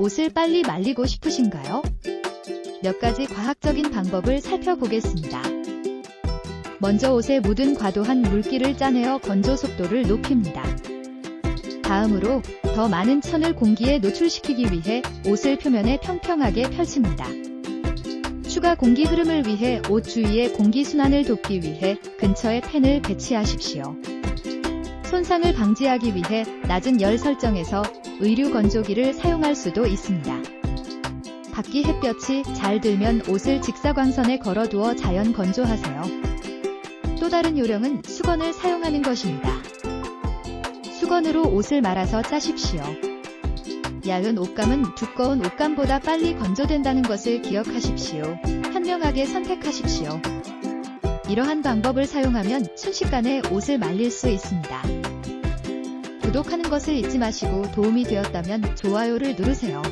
옷을 빨리 말리고 싶으신가요? 몇 가지 과학적인 방법을 살펴보겠습니다. 먼저 옷에 묻은 과도한 물기를 짜내어 건조 속도를 높입니다. 다음으로 더 많은 천을 공기에 노출시키기 위해 옷을 표면에 평평하게 펼칩니다. 추가 공기 흐름을 위해 옷 주위에 공기 순환을 돕기 위해 근처에 팬을 배치하십시오. 손상을 방지하기 위해 낮은 열 설정에서 의류 건조기를 사용할 수도 있습니다. 밖이 햇볕이 잘 들면 옷을 직사광선에 걸어두어 자연 건조하세요. 또 다른 요령은 수건을 사용하는 것입니다. 수건으로 옷을 말아서 짜십시오. 얇은 옷감은 두꺼운 옷감보다 빨리 건조된다는 것을 기억하십시오. 현명하게 선택하십시오. 이러한 방법을 사용하면 순식간에 옷을 말릴 수 있습니다. 구독하는 것을 잊지 마시고 도움이 되었다면 좋아요를 누르세요.